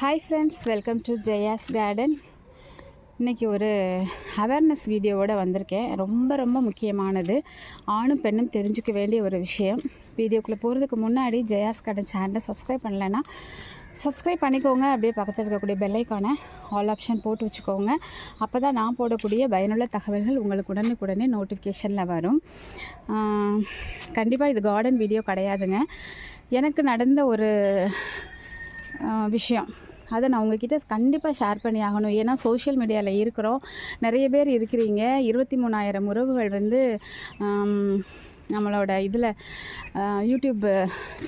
Hi friends welcome to Jaya's garden இன்றைக்கி ஒரு awareness வீடியோவோட வந்திருக்கேன். ரொம்ப ரொம்ப முக்கியமானது. ஆணும் பெண்ணும் தெரிஞ்சுக்க வேண்டிய ஒரு விஷயம். வீடியோக்குள்ளே போகிறதுக்கு முன்னாடி ஜெயாஸ் கார்டன் சேனலை சப்ஸ்கிரைப் பண்ணலைன்னா சப்ஸ்கிரைப் பண்ணிக்கோங்க. அப்படியே பக்கத்தில் இருக்கக்கூடிய பெல்லைக்கான ஆல் ஆப்ஷன் போட்டு வச்சுக்கோங்க. அப்போ தான் நான் போடக்கூடிய பயனுள்ள தகவல்கள் உங்களுக்கு உடனுக்குடனே நோட்டிஃபிகேஷனில் வரும். கண்டிப்பாக இது கார்டன் வீடியோ கிடையாதுங்க. எனக்கு நடந்த ஒரு விஷயம். அதை நான் உங்ககிட்ட கண்டிப்பாக ஷேர் பண்ணி ஆகணும். ஏன்னா சோஷியல் மீடியாவில் இருக்கிறோம். நிறைய பேர் இருக்கிறீங்க. இருபத்தி மூணாயிரம் உறவுகள் வந்து நம்மளோட இதில் யூடியூப்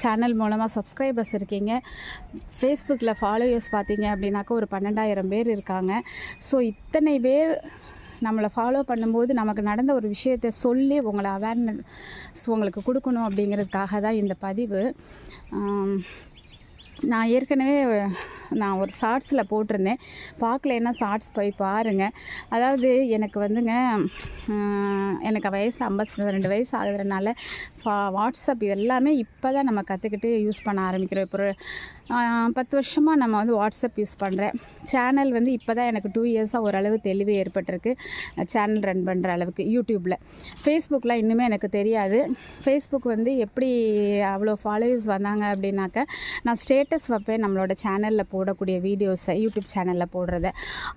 சேனல் மூலமாக சப்ஸ்கிரைபர்ஸ் இருக்கீங்க. ஃபேஸ்புக்கில் ஃபாலோயர்ஸ் பார்த்தீங்க அப்படின்னாக்கா ஒரு பன்னெண்டாயிரம் பேர் இருக்காங்க. ஸோ இத்தனை பேர் நம்மளை ஃபாலோ பண்ணும்போது நமக்கு நடந்த ஒரு விஷயத்தை சொல்லி உங்களை அவேர்னஸ் உங்களுக்கு கொடுக்கணும் அப்படிங்கிறதுக்காக தான் இந்த பதிவு. நான் ஏற்கனவே நான் ஒரு ஷார்ட்ஸில் போட்டிருந்தேன். பார்க்கலன்னா ஷார்ட்ஸ் போய் பாருங்கள் அதாவது எனக்கு வந்துங்க எனக்கு வயசு ஐம்பத்தி ரெண்டு வயசு ஆகுறதுனால வாட்ஸ்அப் எல்லாமே இப்போ தான் நம்ம கற்றுக்கிட்டு யூஸ் பண்ண ஆரம்பிக்கிறோம். இப்போ பத்து வருஷமாக நம்ம வந்து வாட்ஸ்அப் யூஸ் பண்ணுறேன் சேனல் வந்து இப்போ தான் எனக்கு டூ இயர்ஸாக ஓரளவு தெளிவு ஏற்பட்டிருக்கு. சேனல் ரன் பண்ணுற அளவுக்கு யூடியூப்பில் ஃபேஸ்புக்கில் இன்னுமே எனக்கு தெரியாது. ஃபேஸ்புக் வந்து எப்படி அவ்வளோ ஃபாலோவர்ஸ் வந்தாங்க அப்படின்னாக்க நான் ஸ்டேட்டஸ் வைப்பேன் நம்மளோட சேனலில் போடக்கூடிய வீடியோஸை யூடியூப் சேனலில் போடுறத.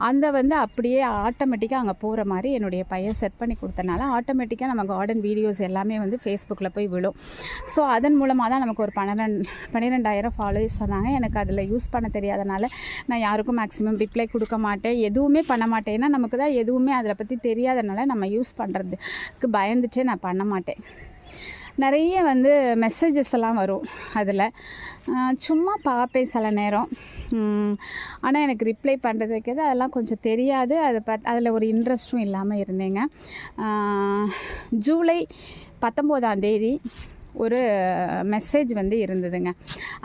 அந்த வந்து அப்படியே ஆட்டோமேட்டிக்காக அங்கே போகிற மாதிரி என்னுடைய பையன் செட் பண்ணி கொடுத்தனால ஆட்டோமேட்டிக்காக நம்ம கார்டன் வீடியோஸ் எல்லாமே வந்து ஃபேஸ்புக்கில் போய் விழும். ஸோ அதன் மூலமாக தான் நமக்கு ஒரு பன்னிரெண்டு பன்னிரெண்டாயிரம் ஃபாலோவர்ஸ் வந்தாங்க. எனக்கு அதில் யூஸ் பண்ண தெரியாதனால நான் யாருக்கும் மேக்ஸிமம் ரிப்ளை கொடுக்க மாட்டேன். எதுவுமே பண்ண மாட்டேன். ஏன்னா நமக்கு தான் எதுவுமே அதில் பற்றி தெரியாதனால நம்ம யூஸ் பண்ணுறதுக்கு பயந்துட்டே நான் பண்ண மாட்டேன். நிறைய வந்து மெசேஜஸ் எல்லாம் வரும் அதில். சும்மா பார்ப்பேன் சில நேரம். ஆனால் எனக்கு ரிப்ளை பண்ணுறது வைக்கிறது அதெல்லாம் கொஞ்சம் தெரியாது. அதை பத் அதில் ஒரு இன்ட்ரெஸ்ட்டும் இல்லாமல் இருந்தேங்க. ஜூலை பத்தொம்போதாம் தேதி ஒரு மெசேஜ் வந்து இருந்ததுங்க.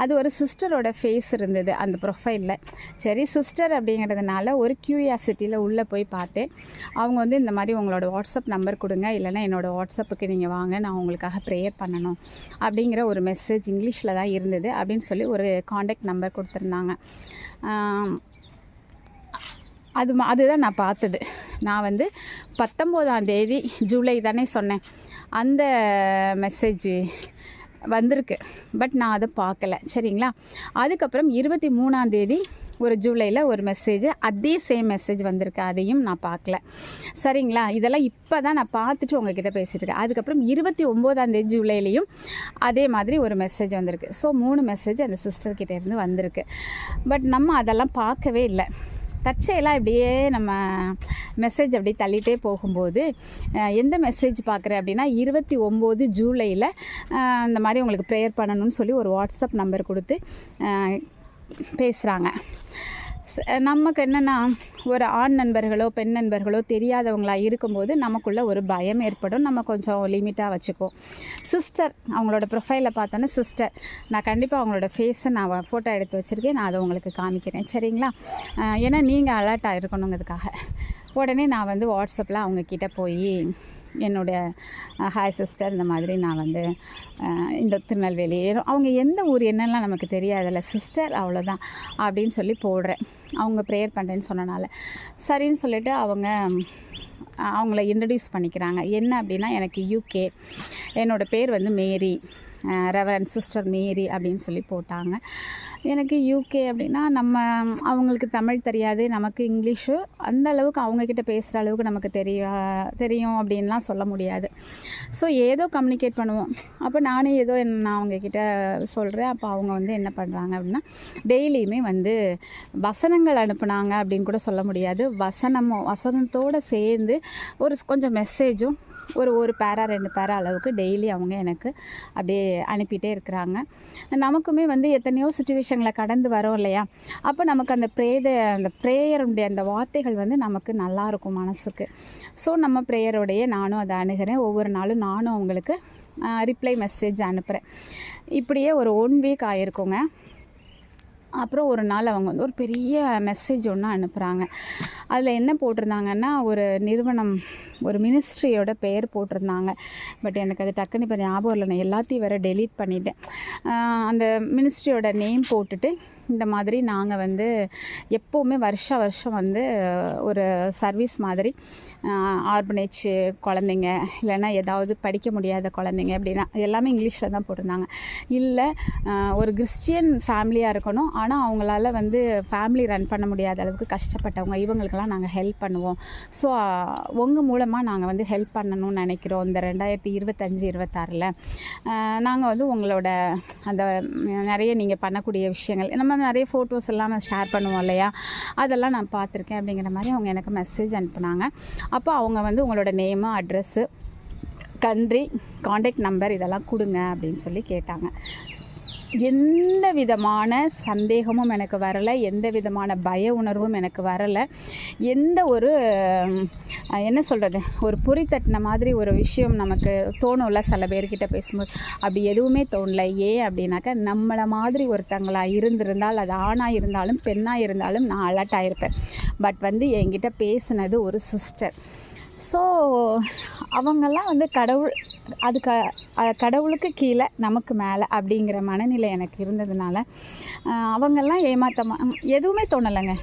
அது ஒரு சிஸ்டரோட ஃபேஸ் இருந்தது அந்த ப்ரொஃபைலில் சரி சிஸ்டர் அப்படிங்கிறதுனால ஒரு க்யூரியாசிட்டியில் உள்ளே போய் பார்த்தேன் அவங்க வந்து இந்த மாதிரி உங்களோட வாட்ஸ்அப் நம்பர் கொடுங்க இல்லைன்னா என்னோடய வாட்ஸ்அப்புக்கு நீங்கள் வாங்க நான் உங்களுக்காக ப்ரேயர் பண்ணணும் அப்படிங்கிற ஒரு மெசேஜ் இங்கிலீஷில் தான் இருந்தது அப்படின்னு சொல்லி ஒரு காண்டாக்ட் நம்பர் கொடுத்துருந்தாங்க. அது அதுதான் நான் பார்த்தது. நான் வந்து பத்தொம்போதாம் தேதி ஜூலை தானே சொன்னேன். அந்த மெசேஜ் வந்திருக்கு. பட் நான் அதை பார்க்கல. சரிங்களா? அதுக்கப்புறம் இருபத்தி மூணாம் தேதி ஒரு ஜூலையில் ஒரு மெசேஜ் அதே சேம் மெசேஜ் வந்திருக்கு. அதையும் நான் பார்க்கல. சரிங்களா? இதெல்லாம் இப்போ தான் நான் பார்த்துட்டு உங்ககிட்ட பேசிகிட்டு இருக்கேன் அதுக்கப்புறம் இருபத்தி ஒம்போதாம் தேதி அதே மாதிரி ஒரு மெசேஜ் வந்திருக்கு. ஸோ மூணு மெசேஜ் அந்த சிஸ்டர் வந்திருக்கு. பட் நம்ம அதெல்லாம் பார்க்கவே இல்லை. தற்செயலாக இப்படியே நம்ம மெசேஜ் அப்படி தள்ளிகிட்டே போகும்போது எந்த மெசேஜ் பார்க்குறேன் அப்படின்னா இருபத்தி ஒம்பது ஜூலையில் இந்த மாதிரி உங்களுக்கு ப்ரேயர் பண்ணணும்னு சொல்லி ஒரு வாட்ஸ்அப் நம்பர் கொடுத்து பேசுகிறாங்க நமக்கு என்னென்னா ஒரு ஆண் நண்பர்களோ பெண் நண்பர்களோ தெரியாதவங்களா இருக்கும்போது நமக்குள்ளே ஒரு பயம் ஏற்படும். நம்ம கொஞ்சம் லிமிட்டாக வச்சுக்குவோம். சிஸ்டர் அவங்களோட ப்ரொஃபைலை பார்த்தோன்னா சிஸ்டர் நான் கண்டிப்பாக அவங்களோட ஃபேஸை நான் ஃபோட்டோ எடுத்து வச்சுருக்கேன். நான் அதை உங்களுக்கு காமிக்கிறேன். சரிங்களா? ஏன்னா நீங்கள் அலர்ட்டாக இருக்கணுங்கிறதுக்காக. உடனே நான் வந்து வாட்ஸ்அப்பில் அவங்கக்கிட்ட போய் என்னுடைய ஹாய் சிஸ்டர் இந்த மாதிரி நான் வந்து இந்த திருநெல்வேலி. அவங்க எந்த ஊர் என்னெல்லாம் நமக்கு தெரியாதில்ல. சிஸ்டர் அவ்வளோதான் அப்படின்னு சொல்லி போடுறேன். அவங்க ப்ரேயர் பண்ணுறேன்னு சொன்னனால. சரின்னு சொல்லிட்டு அவங்க அவங்கள இன்ட்ரடியூஸ் பண்ணிக்கிறாங்க. என்ன அப்படின்னா எனக்கு யூகே என்னோடய பேர் வந்து மேரி. ரெவரன் சிஸ்டர் மேரி அப்படின்னு சொல்லி போட்டாங்க. எனக்கு யூகே அப்படின்னா நம்ம அவங்களுக்கு தமிழ் தெரியாது நமக்கு இங்கிலீஷு அந்த அளவுக்கு அவங்கக்கிட்ட பேசுகிற அளவுக்கு நமக்கு தெரிய தெரியும் அப்படின்லாம் சொல்ல முடியாது. ஸோ ஏதோ கம்யூனிகேட் பண்ணுவோம். அப்போ நானே ஏதோ நான் அவங்கக்கிட்ட சொல்கிறேன் அப்போ அவங்க வந்து என்ன பண்ணுறாங்க அப்படின்னா டெய்லியுமே வந்து வசனங்கள் அனுப்புனாங்க அப்படின்னு கூட சொல்ல முடியாது. வசனமும் வசனத்தோடு சேர்ந்து ஒரு கொஞ்சம் மெசேஜும் ஒரு ஒரு பேரா ரெண்டு பேரா அளவுக்கு டெய்லி அவங்க எனக்கு அப்படியே அனுப்பிட்டே இருக்கிறாங்க. நமக்குமே வந்து எத்தனையோ சுச்சுவேஷனில் கடந்து வரோம் இல்லையா? அப்போ நமக்கு அந்த ப்ரேத அந்த ப்ரேயருடைய அந்த வார்த்தைகள் வந்து நமக்கு நல்லாயிருக்கும் மனசுக்கு. ஸோ நம்ம ப்ரேயரோடையே நானும் அதை அணுகிறேன். ஒவ்வொரு நாளும் நானும் அவங்களுக்கு ரிப்ளை மெசேஜ் அனுப்புகிறேன் இப்படியே ஒரு ஒன் வீக் ஆயிருக்குங்க. அப்புறம் ஒரு நாள் அவங்க வந்து ஒரு பெரிய மெசேஜ் ஒன்று அனுப்புகிறாங்க அதில் என்ன போட்டிருந்தாங்கன்னா ஒரு நிறுவனம் ஒரு மினிஸ்ட்ரியோட பெயர் போட்டிருந்தாங்க. பட் எனக்கு அது டக்குன்னு இப்போ ஞாபகம் இல்லை நான் எல்லாத்தையும் வேறு டெலீட் பண்ணிட்டேன். அந்த மினிஸ்ட்ரியோட நேம் போட்டுட்டு இந்த மாதிரி நாங்கள் வந்து எப்போவுமே வருஷ வருஷம் வந்து ஒரு சர்வீஸ் மாதிரி ஆர்பனேஜ் குழந்தைங்க இல்லைன்னா ஏதாவது படிக்க முடியாத குழந்தைங்க அப்படின்னா எல்லாமே இங்கிலீஷில் தான் போட்டிருந்தாங்க. இல்லை ஒரு கிறிஸ்டியன் ஃபேமிலியாக இருக்கணும். ஆனால் அவங்களால வந்து ஃபேமிலி ரன் பண்ண முடியாத அளவுக்கு கஷ்டப்பட்டவங்க இவங்களுக்கெல்லாம் நாங்கள் ஹெல்ப் பண்ணுவோம். ஸோ உங்கள் மூலமாக நாங்கள் வந்து ஹெல்ப் பண்ணணும்னு நினைக்கிறோம். இந்த ரெண்டாயிரத்தி இருபத்தஞ்சி இருபத்தாறில் நாங்கள் வந்து உங்களோட அந்த நிறைய நீங்கள் பண்ணக்கூடிய விஷயங்கள் நம்ம நிறைய ஃபோட்டோஸ் எல்லாம் ஷேர் பண்ணுவோம் இல்லையா? அதெல்லாம் நான் பார்த்துருக்கேன் அப்படிங்கிற மாதிரி அவங்க எனக்கு மெசேஜ் அனுப்புனாங்க. அப்போ அவங்க வந்து உங்களோட name address country contact number இதெல்லாம் கொடுங்க அப்படின்னு சொல்லி கேட்டாங்க. எந்த விதமான சந்தேகமும் எனக்கு வரலை எந்த விதமான பய உணர்வும் எனக்கு வரலை. எந்த ஒரு என்ன சொல்கிறது ஒரு பொறி தட்டின மாதிரி ஒரு விஷயம் நமக்கு தோணும்ல சில பேர்கிட்ட பேசும்போது. அப்படி எதுவுமே தோணல. ஏன் அப்படின்னாக்கா நம்மளை மாதிரி ஒருத்தங்களாக இருந்திருந்தால் அது ஆணாக இருந்தாலும் பெண்ணாக இருந்தாலும் நான் அலர்ட் ஆகிருப்பேன் பட் வந்து என்கிட்ட பேசினது ஒரு சிஸ்டர். ஸோ அவங்கெல்லாம் வந்து கடவுள் அது க கடவுளுக்கு கீழே நமக்கு மேலே அப்படிங்கிற மனநிலை எனக்கு இருந்ததுனால அவங்கெல்லாம் ஏமாத்தமாக எதுவுமே தோணலைங்க.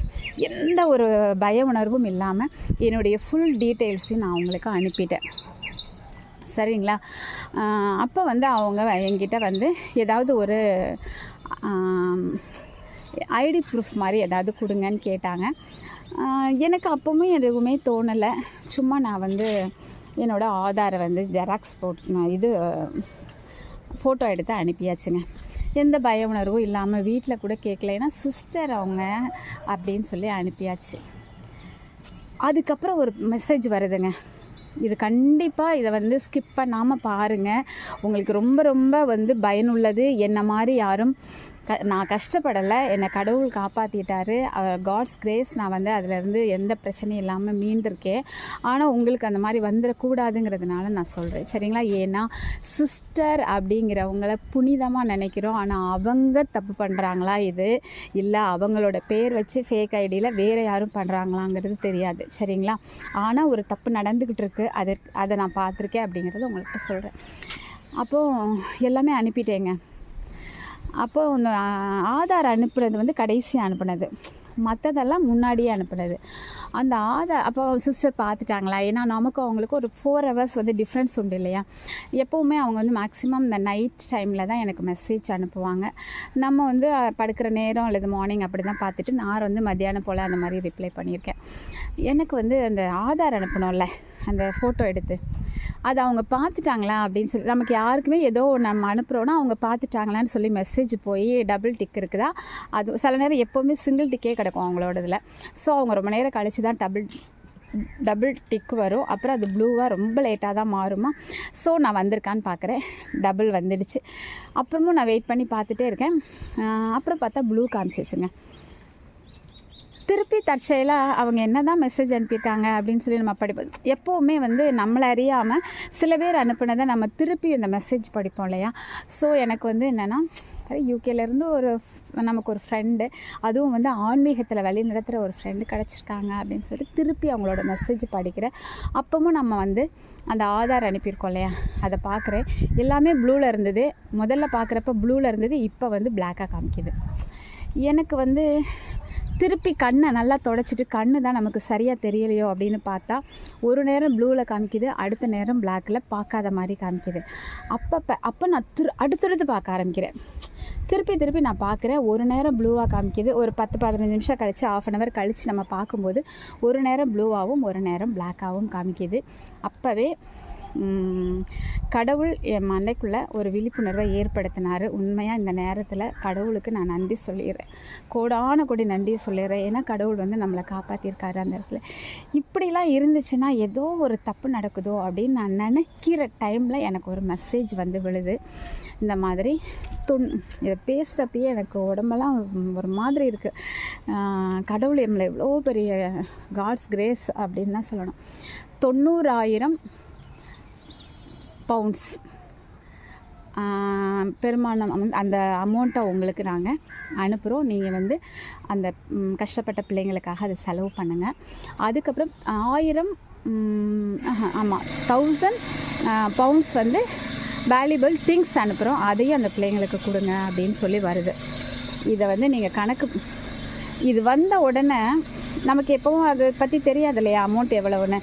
எந்த ஒரு பய உணர்வும் இல்லாமல் என்னுடைய ஃபுல் டீட்டெயில்ஸையும் நான் அவங்களுக்கு அனுப்பிட்டேன். சரிங்களா? அப்போ வந்து அவங்க என்கிட்ட வந்து ஏதாவது ஒரு ஐடி ப்ரூஃப் மாதிரி ஏதாவது கொடுங்கன்னு கேட்டாங்க. எனக்கு அப்போவுமே எதுவுமே தோணலை. சும்மா நான் வந்து என்னோடய ஆதாரை வந்து ஜெராக்ஸ் போட்டு நான் இது ஃபோட்டோ எடுத்து அனுப்பியாச்சுங்க. எந்த பய உணர்வும் இல்லாமல் வீட்டில் கூட கேட்கல ஏன்னா சிஸ்டர் அவங்க அப்படின்னு சொல்லி அனுப்பியாச்சு. அதுக்கப்புறம் ஒரு மெசேஜ் வருதுங்க. இது கண்டிப்பாக இதை வந்து ஸ்கிப் பண்ணாமல் பாருங்கள் உங்களுக்கு ரொம்ப ரொம்ப வந்து பயனுள்ளது. என்ன மாதிரி யாரும் க நான் கஷ்டப்படலை. என்னை கடவுள் காப்பாற்றிட்டாரு அவர் காட்ஸ் கிரேஸ் நான் வந்து அதிலேருந்து எந்த பிரச்சனையும் இல்லாமல் மீண்டிருக்கேன். ஆனால் உங்களுக்கு அந்த மாதிரி வந்துடக்கூடாதுங்கிறதுனால நான் சொல்கிறேன் சரிங்களா? ஏன்னா சிஸ்டர் அப்படிங்கிறவங்கள புனிதமாக நினைக்கிறோம். ஆனால் அவங்க தப்பு பண்ணுறாங்களா இது? இல்லை அவங்களோட பேர் வச்சு ஃபேக் ஐடியில் வேறு யாரும் பண்ணுறாங்களாங்கிறது தெரியாது. சரிங்களா? ஆனால் ஒரு தப்பு நடந்துக்கிட்டு இருக்குது அதற்கு அதை நான் பார்த்துருக்கேன் அப்படிங்கிறத உங்கள்கிட்ட சொல்கிறேன் அப்போது எல்லாமே அனுப்பிட்டேங்க. அப்போ அந்த ஆதார் அனுப்புனது வந்து கடைசி அனுப்புனது. மற்றதெல்லாம் முன்னாடியே அனுப்புனது. அந்த ஆதார் அப்போ சிஸ்டர் பார்த்துட்டாங்களா ஏன்னா நமக்கு அவங்களுக்கு ஒரு ஃபோர் ஹவர்ஸ் வந்து டிஃப்ரென்ஸ் உண்டு இல்லையா? எப்போவுமே அவங்க வந்து மேக்ஸிமம் இந்த நைட் டைமில் தான் எனக்கு மெசேஜ் அனுப்புவாங்க. நம்ம வந்து படுக்கிற நேரம் அல்லது மார்னிங் அப்படி தான் பார்த்துட்டு நான் வந்து மத்தியானம் போல் அந்த மாதிரி ரிப்ளை பண்ணியிருக்கேன். எனக்கு வந்து அந்த ஆதார் அனுப்பணும்ல? அந்த ஃபோட்டோ எடுத்து. அது அவங்க பார்த்துட்டாங்களா அப்படின்னு சொல்லி நமக்கு யாருக்குமே ஏதோ நம்ம அனுப்புகிறோன்னா அவங்க பார்த்துட்டாங்களான்னு சொல்லி மெசேஜ் போய் டபுள் டிக் இருக்குதா? அது சில நேரம் எப்போவுமே சிங்கிள் டிக்கே கிடக்கும் அவங்களோட இதில். ஸோ அவங்க ரொம்ப நேரம் கழிச்சு தான் டபுள் டபுள் டிக் வரும். அப்புறம் அது ப்ளூவாக ரொம்ப லேட்டாக தான் மாறுமா? ஸோ நான் வந்திருக்கான்னு பார்க்குறேன் டபுள் வந்துடுச்சு. அப்புறமும் நான் வெயிட் பண்ணி பார்த்துட்டே இருக்கேன். அப்புறம் பார்த்தா ப்ளூ காமிச்சிச்சுங்க. திருப்பி தற்செயலாக அவங்க என்ன தான் மெசேஜ் அனுப்பியிருக்காங்க அப்படின்னு சொல்லி நம்ம படிப்போம் எப்போவுமே வந்து நம்மளை அறியாமல் சில பேர் அனுப்புனதை நம்ம திருப்பி அந்த மெசேஜ் படிப்போம் இல்லையா? ஸோ எனக்கு வந்து என்னென்னா யூகேலேருந்து ஒரு நமக்கு ஒரு ஃப்ரெண்டு அதுவும் வந்து ஆன்மீகத்தில் வழி நடத்துகிற ஒரு ஃப்ரெண்டு கிடச்சிருக்காங்க அப்படின்னு சொல்லிட்டு திருப்பி அவங்களோட மெசேஜ் படிக்கிறேன் அப்போவும் நம்ம வந்து அந்த ஆதார் அனுப்பியிருக்கோம் இல்லையா? அதை பார்க்குறேன். எல்லாமே ப்ளூவில் இருந்தது. முதல்ல பார்க்குறப்ப ப்ளூவில் இருந்தது இப்போ வந்து பிளாக்காக காமிக்குது. எனக்கு வந்து திருப்பி கண்ணை நல்லா தொடச்சிட்டு கண்ணு தான் நமக்கு சரியாக தெரியலையோ அப்படின்னு பார்த்தா ஒரு நேரம் ப்ளூவில் காமிக்குது அடுத்த நேரம் பிளாக்கில் பார்க்காத மாதிரி காமிக்குது. அப்பப்போ அப்போ நான் திரு அடுத்தடுத்து பார்க்க ஆரம்பிக்கிறேன். திருப்பி திருப்பி நான் பார்க்குறேன் ஒரு நேரம் ப்ளூவாக காமிக்குது ஒரு பத்து பதினஞ்சு நிமிஷம் கழித்து ஆஃப் அன் ஹவர் கழித்து நம்ம பார்க்கும்போது ஒரு நேரம் ப்ளூவாகவும் ஒரு நேரம் பிளாக்காகவும் காமிக்குது. அப்போவே கடவுள் என் மண்டைக்குள்ளே ஒரு விழிப்புணர்வை ஏற்படுத்தினார். உண்மையாக இந்த நேரத்தில் கடவுளுக்கு நான் நன்றி சொல்லிடுறேன் கோடான கோடி நன்றி சொல்லிடுறேன் ஏன்னா கடவுள் வந்து நம்மளை காப்பாற்றிருக்காரு அந்த இடத்துல. இப்படிலாம் இருந்துச்சுன்னா ஏதோ ஒரு தப்பு நடக்குதோ அப்படின்னு நான் நினைக்கிற டைமில் எனக்கு ஒரு மெசேஜ் வந்து விழுது. இந்த மாதிரி தொன் இதை பேசுகிறப்பயே எனக்கு உடம்பெல்லாம் ஒரு மாதிரி இருக்குது கடவுள் நம்மளை எவ்வளோ பெரிய காட்ஸ் கிரேஸ் அப்படின்னு தான் சொல்லணும். தொண்ணூறாயிரம் பவுண்ட்ஸ் பெருமானம் அந்த அமௌண்ட்டை உங்களுக்கு நாங்கள் அனுப்புகிறோம் நீங்கள் வந்து அந்த கஷ்டப்பட்ட பிள்ளைங்களுக்காக அதை செலவு பண்ணுங்கள் அதுக்கப்புறம் ஆயிரம் ஆமாம் தௌசண்ட் பவுண்ட்ஸ் வந்து வேல்யூபிள் திங்ஸ் அனுப்புகிறோம் அதையும் அந்த பிள்ளைங்களுக்கு கொடுங்க அப்படின்னு சொல்லி வருது. இதை வந்து நீங்கள் கணக்கு இது வந்த உடனே நமக்கு எப்பவும் அதை பற்றி தெரியாது இல்லையா? அமௌண்ட் எவ்வளோன்னு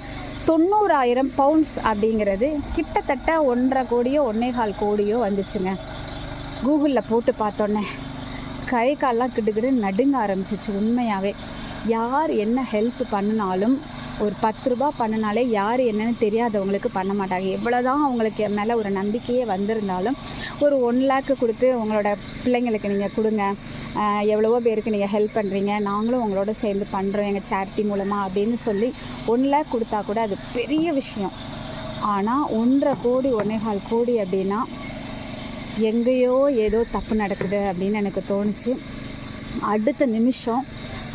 தொண்ணூறாயிரம் பவுண்ட்ஸ் அப்படிங்கிறது கிட்டத்தட்ட ஒன்றரை கோடியோ ஒன்னேகால் கோடியோ வந்துச்சுங்க. கூகுளில் போட்டு பார்த்தோன்னே கை கால்லாம் கிட்டுக்கிட்டு நடுங்க ஆரம்பிச்சிச்சு உண்மையாகவே யார் என்ன ஹெல்ப் பண்ணினாலும் ஒரு பத்து ரூபா பண்ணினாலே யார் என்னன்னு தெரியாதவங்களுக்கு பண்ண மாட்டாங்க. எவ்வளோதான் அவங்களுக்கு என் மேலே ஒரு நம்பிக்கையே வந்திருந்தாலும் ஒரு ஒன் லேக்கு கொடுத்து உங்களோட பிள்ளைங்களுக்கு நீங்கள் கொடுங்க. எவ்வளவோ பேருக்கு நீங்கள் ஹெல்ப் பண்ணுறீங்க நாங்களும் உங்களோட சேர்ந்து பண்ணுறோம் எங்கள் சேரிட்டி மூலமாக அப்படின்னு சொல்லி ஒன் லேக் கொடுத்தா கூட அது பெரிய விஷயம். ஆனால் ஒன்றரை கோடி ஒன்னேகால் கோடி அப்படின்னா எங்கேயோ ஏதோ தப்பு நடக்குது அப்படின்னு எனக்கு தோணுச்சு. அடுத்த நிமிஷம்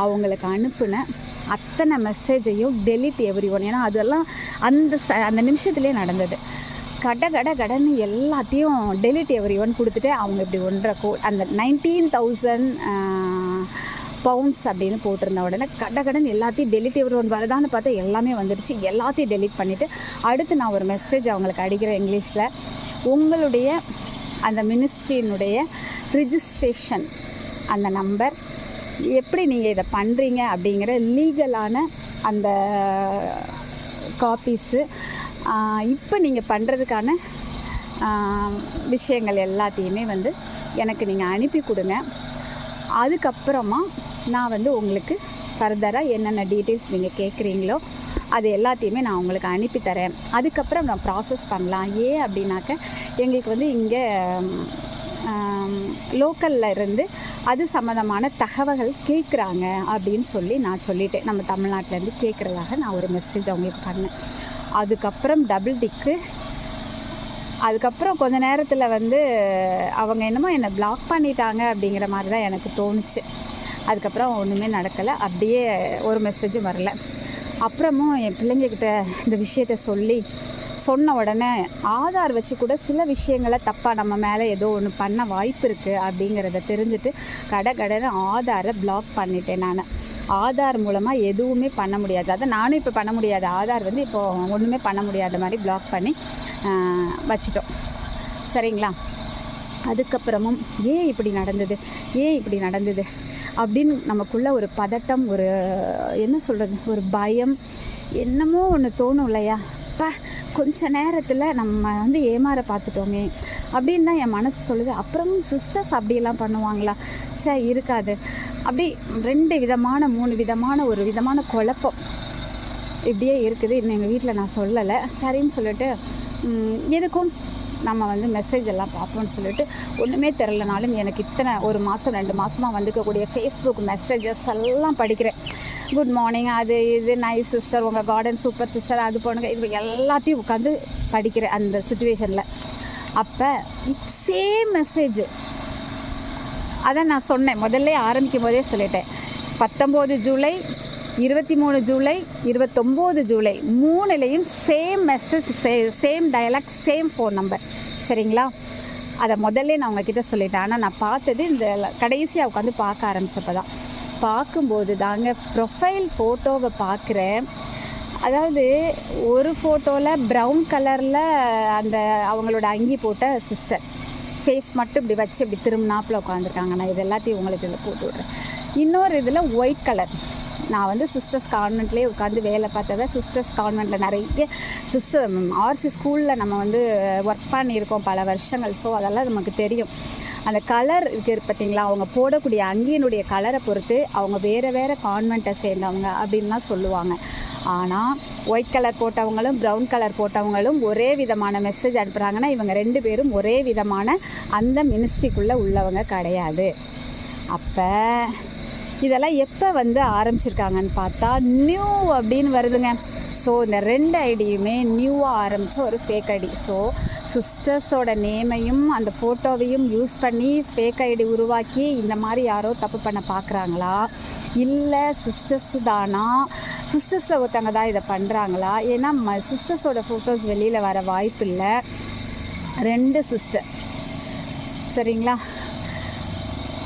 அவங்களுக்கு அனுப்பின அத்தனை மெசேஜையும் டெலிட் எவ்ரி ஒன் ஏன்னா அதெல்லாம் அந்த ச அந்த நிமிஷத்துலேயே நடந்தது. கட கட கடன்னு எல்லாத்தையும் டெலிட் எவ்ரி ஒன் கொடுத்துட்டு அவங்க இப்படி ஒன்றரை கோ அந்த நைன்டீன் தௌசண்ட் பவுண்ட்ஸ் அப்படின்னு போட்டிருந்த உடனே கட கடன் எல்லாத்தையும் டெலிட் எவ்ரி ஒன் வருதான்னு பார்த்தா எல்லாமே வந்துடுச்சு எல்லாத்தையும் டெலிட் பண்ணிவிட்டு அடுத்து நான் ஒரு மெசேஜ் அவங்களுக்கு அடிக்கிறேன் இங்கிலீஷில் உங்களுடைய அந்த மினிஸ்ட்ரியினுடைய ரிஜிஸ்ட்ரேஷன் அந்த நம்பர் எப்படி நீங்கள் இதை பண்ணுறீங்க அப்படிங்கிற லீகலான அந்த காப்பீஸு இப்போ நீங்கள் பண்ணுறதுக்கான விஷயங்கள் எல்லாத்தையுமே வந்து எனக்கு நீங்கள் அனுப்பி கொடுங்க. அதுக்கப்புறமா நான் வந்து உங்களுக்கு ஃபர்தராக என்னென்ன டீட்டெயில்ஸ் நீங்கள் கேட்குறீங்களோ அது எல்லாத்தையுமே நான் உங்களுக்கு அனுப்பி தரேன். அதுக்கப்புறம் நான் ப்ராசஸ் பண்ணலாம். ஏன் அப்படின்னாக்க எங்களுக்கு வந்து இங்கே லோக்கலில் இருந்து அது சம்மந்தமான தகவல்கள் கேட்குறாங்க அப்படின்னு சொல்லி நான் சொல்லிட்டேன். நம்ம தமிழ்நாட்டிலேருந்து கேட்குறதாக நான் ஒரு மெசேஜ் அவங்களுக்கு பண்ணேன். அதுக்கப்புறம் டபுள் டிக்கு அதுக்கப்புறம் கொஞ்ச நேரத்தில் வந்து அவங்க என்னமோ என்னை பிளாக் பண்ணிட்டாங்க அப்படிங்கிற மாதிரி தான் எனக்கு தோணுச்சு. அதுக்கப்புறம் ஒன்றுமே நடக்கலை. அப்படியே ஒரு மெசேஜும் வரல. அப்புறமும் என் பிள்ளைங்கக்கிட்ட இந்த விஷயத்த சொல்லி சொன்ன உடனே ஆதார் வச்சு கூட சில விஷயங்களை தப்பாக நம்ம மேலே ஏதோ ஒன்று பண்ண வாய்ப்பு இருக்குது அப்படிங்கிறத தெரிஞ்சுட்டு கடை கடைன்னு ஆதாரை பிளாக் பண்ணிட்டேன் நான். ஆதார் மூலமாக எதுவுமே பண்ண முடியாது. அதை நானும் இப்போ பண்ண முடியாது. ஆதார் வந்து இப்போது ஒன்றுமே பண்ண முடியாத மாதிரி பிளாக் பண்ணி வச்சிட்டோம். சரிங்களா? அதுக்கப்புறமும் ஏன் இப்படி நடந்தது? ஏன் இப்படி நடந்தது? அப்படின்னு நமக்குள்ள ஒரு பதட்டம் ஒரு என்ன சொல்கிறது ஒரு பயம் என்னமோ ஒன்று தோணும் இல்லையா? அப்பா கொஞ்ச நேரத்தில் நம்ம வந்து ஏமாற பார்த்துட்டோமே அப்படின்னு தான் என் மனசு சொல்லுது. அப்புறம் சிஸ்டர்ஸ் அப்படியெல்லாம் பண்ணுவாங்களா? ச்சே இருக்காது. அப்படி ரெண்டு விதமான மூணு விதமான ஒரு விதமான குழப்பம் இப்படியே இருக்குது. இன்னும் எங்கள் வீட்டில் நான் சொல்லலை. சரின்னு சொல்லிட்டு எதுக்கும்? நம்ம வந்து மெசேஜ் எல்லாம் பார்ப்போம்னு சொல்லிட்டு ஒன்றுமே தெரிலனாலும் எனக்கு இத்தனை ஒரு மாதம் ரெண்டு மாதமாக வந்துக்கக்கூடிய ஃபேஸ்புக் மெசேஜஸ் எல்லாம் படிக்கிறேன். குட் மார்னிங் அது இது நைஸ் சிஸ்டர் உங்கள் கார்டன் சூப்பர் சிஸ்டர் அது போனுங்க. இது எல்லாத்தையும் உட்காந்து படிக்கிறேன் அந்த சுச்சுவேஷனில் அப்போ சேம் மெசேஜ் அதை நான் சொன்னேன். முதல்ல ஆரம்பிக்கும் போதே சொல்லிட்டேன். பத்தொம்போது ஜூலை இருபத்தி மூணு ஜூலை இருபத்தொம்போது July. மூணுலேயும் same message say same dialogue same phone number சரிங்களா? அதை முதல்ல நான் உங்ககிட்ட சொல்லிட்டேன். ஆனால் நான் பார்த்தது இந்த கடைசியாக உட்காந்து பார்க்க ஆரம்பித்தப்போ தான் பார்க்கும்போது தாங்க ப்ரொஃபைல் ஃபோட்டோவை பார்க்குறேன். அதாவது ஒரு ஃபோட்டோவில் ப்ரௌன் கலரில் அந்த அவங்களோட அங்கி போட்ட சிஸ்டர் ஃபேஸ் மட்டும் இப்படி வச்சு இப்படி திரும்பினாப்பில் உட்காந்துருக்காங்க நான் இது எல்லாத்தையும் உங்களுக்கு இதில் போட்டு விட்றேன். இன்னொரு இதில் ஒயிட் கலர் நான் வந்து சிஸ்டர்ஸ் கான்வென்ட்லேயே உட்காந்து வேலை பார்த்தவ சிஸ்டர்ஸ் கான்வெண்ட்டில் நிறைய சிஸ்டர் ஆர்சி ஸ்கூலில் நம்ம வந்து ஒர்க் பண்ணியிருக்கோம் பல வருஷங்கள். ஸோ அதெல்லாம் நமக்கு தெரியும். அந்த கலர் இருக்குது பார்த்தீங்களா அவங்க போடக்கூடிய அங்கியினுடைய கலரை பொறுத்து அவங்க வேறு வேறு கான்வெண்ட்டை சேர்ந்தவங்க அப்படின்லாம் சொல்லுவாங்க. ஆனால் ஒயிட் கலர் போட்டவங்களும் ப்ரௌன் கலர் போட்டவங்களும் ஒரே விதமான மெசேஜ் அனுப்புகிறாங்கன்னா இவங்க ரெண்டு பேரும் ஒரே விதமான அந்த மினிஸ்ட்ரிக்குள்ளே உள்ளவங்க கிடையாது. அப்போ இதெல்லாம் எப்போ வந்து ஆரம்பிச்சிருக்காங்கன்னு பார்த்தா நியூ அப்படின்னு வருதுங்க. ஸோ இந்த ரெண்டு ஐடியுமே நியூவாக ஆரம்பித்த ஒரு ஃபேக் ஐடி. ஸோ சிஸ்டர்ஸோட நேமையும் அந்த ஃபோட்டோவையும் யூஸ் பண்ணி ஃபேக் ஐடி உருவாக்கி இந்த மாதிரி யாரோ தப்பு பண்ண பார்க்குறாங்களா இல்லை சிஸ்டர்ஸ் தானா? சிஸ்டர்ஸில் ஒருத்தவங்க தான் இதை பண்ணுறாங்களா ஏன்னா ம சிஸ்டர்ஸோட ஃபோட்டோஸ் வெளியில் வர வாய்ப்பு இல்லை. ரெண்டு சிஸ்டர் சரிங்களா?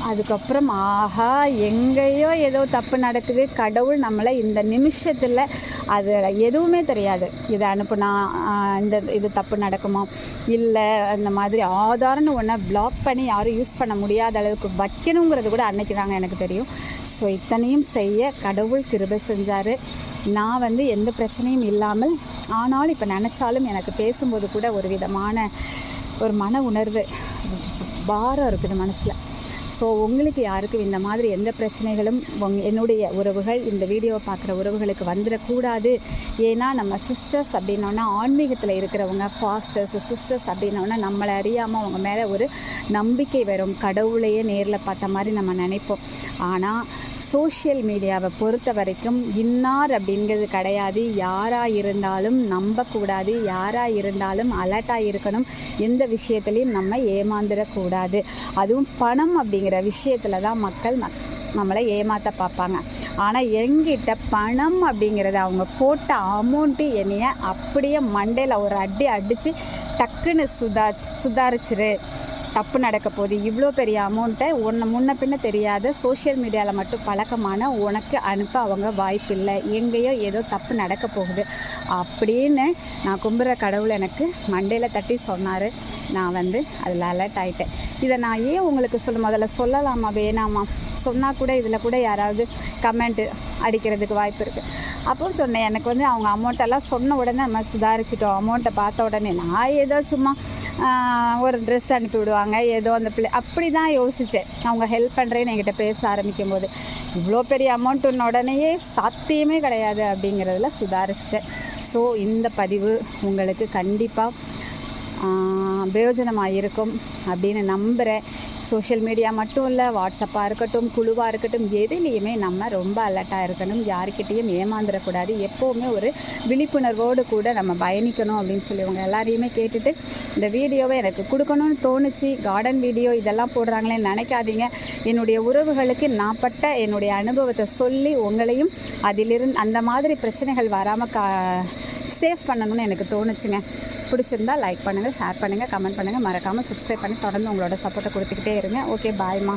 அதுக்கப்புறம் ஆஹா எங்கேயோ ஏதோ தப்பு நடக்குது. கடவுள் நம்மளை இந்த நிமிஷத்தில் அது எதுவுமே தெரியாது. இதை அனுப்புனா இந்த இது தப்பு நடக்குமா? இல்லை அந்த மாதிரி ஆதாரம்னு ஒன்றை பிளாக் பண்ணி யாரும் யூஸ் பண்ண முடியாத அளவுக்கு வைக்கணுங்கிறது கூட அன்னைக்கு தாங்க எனக்கு தெரியும். ஸோ இத்தனையும் செய்ய கடவுள் கிருபை செஞ்சார். நான் வந்து எந்த பிரச்சனையும் இல்லாமல் ஆனாலும் இப்போ நினச்சாலும் எனக்கு பேசும்போது கூட ஒரு விதமான ஒரு மன உணர்வு பாரம் இருக்குது மனசில். ஸோ உங்களுக்கு யாருக்கும் இந்த மாதிரி எந்த பிரச்சனைகளும் என்னுடைய உறவுகள் இந்த வீடியோவை பார்க்குற உறவுகளுக்கு வந்துடக்கூடாது. ஏன்னா நம்ம சிஸ்டர்ஸ் அப்படின்னோன்னா ஆன்மீகத்தில் இருக்கிறவங்க ஃபாஸ்டர்ஸ் சிஸ்டர்ஸ் அப்படின்னோன்னா நம்மளை அறியாமல் அவங்க மேலே ஒரு நம்பிக்கை வரும். கடவுளையே நேரில் பார்த்த மாதிரி நம்ம நினைப்போம். ஆனால் சோஷியல் மீடியாவை பொறுத்த வரைக்கும் இன்னார் அப்படிங்கிறது கிடையாது. யாராக இருந்தாலும் நம்பக்கூடாது. யாராக இருந்தாலும் அலர்ட்டாக இருக்கணும். எந்த விஷயத்துலையும் நம்ம ஏமாந்துடக்கூடாது. அதுவும் பணம் அப்படிங்கிற விஷயத்தில் தான் மக்கள் மக் நம்மளை ஏமாற்ற பார்ப்பாங்க. ஆனால் எங்கிட்ட பணம் அப்படிங்கிறத அவங்க போட்ட அமௌண்ட்டு என்னைய அப்படியே மண்டையில் ஒரு அடி அடித்து டக்குன்னு சுதா சுதாரிச்சிரு. தப்பு நடக்க போகுது. இவ்வளோ பெரிய அமௌண்ட்டை ஒன்று முன்ன பின்ன தெரியாத சோஷியல் மீடியாவில் மட்டும் பழக்கமான உனக்கு அனுப்ப அவங்க வாய்ப்பு இல்லை எங்கேயோ ஏதோ தப்பு நடக்க போகுது. அப்படின்னு நான் கும்புற கடவுள் எனக்கு மண்டையில் தட்டி சொன்னார். நான் வந்து அதில் அலர்ட் ஆகிட்டேன் இதை நான் ஏன் உங்களுக்கு சொல்ல முதல்ல சொல்லலாமா வேணாமா? சொன்னால் கூட இதில் கூட யாராவது கமெண்ட்டு அடிக்கிறதுக்கு வாய்ப்பு இருக்குது அப்போ சொன்னேன் எனக்கு வந்து அவங்க அமௌண்ட்டெல்லாம் சொன்ன உடனே நம்ம சுதாரிச்சிட்டோம். அமௌண்ட்டை பார்த்த உடனே நான் ஏதோ சும்மா ஒரு ட்ரெஸ் அனுப்பி விடுவாங்க. ஏதோ அந்த பிள்ளை அப்படி தான் யோசித்தேன் அவங்க ஹெல்ப் பண்ணுறேன்னு என்கிட்ட பேச ஆரம்பிக்கும் போது. இவ்வளோ பெரிய அமௌண்ட்டுன்னு உடனேயே சாத்தியமே கிடையாது அப்படிங்கிறதுல சுதாரிச்சிட்டேன். ஸோ இந்த பதிவு உங்களுக்கு கண்டிப்பாக பிரயோஜனமாக இருக்கும் அப்படின்னு நம்புகிறேன் சோஷியல் மீடியா மட்டும் இல்லை வாட்ஸ்அப்பாக இருக்கட்டும் குழுவாக இருக்கட்டும் எதுலேயுமே நம்ம ரொம்ப அலர்ட்டாக இருக்கணும். யாருக்கிட்டேயும் ஏமாந்துடக்கூடாது எப்போவுமே ஒரு விழிப்புணர்வோடு கூட நம்ம பயணிக்கணும் அப்படின்னு சொல்லி உங்க எல்லாரையுமே கேட்டுட்டு இந்த வீடியோவை எனக்கு கொடுக்கணும்னு தோணுச்சு. கார்டன் வீடியோ இதெல்லாம் போடுறாங்களே நினைக்காதீங்க. என்னுடைய உறவுகளுக்கு நான் பட்ட என்னுடைய அனுபவத்தை சொல்லி உங்களையும் அதிலிருந்து அந்த மாதிரி பிரச்சனைகள் வராமல் கா சேஃப் பண்ணணும்னு எனக்கு தோணுச்சுங்க. பிடிச்சிருந்தா லைக் பண்ணுங்கள் ஷேர் பண்ணுங்கள் கமெண்ட் பண்ணுங்கள் மறக்காமல் சப்ஸ்கிரைப் பண்ணி தொடர்ந்து உங்களோட சப்போர்ட்டை கொடுத்துக்கிட்டே இருங்க. ஓகே பாய்மா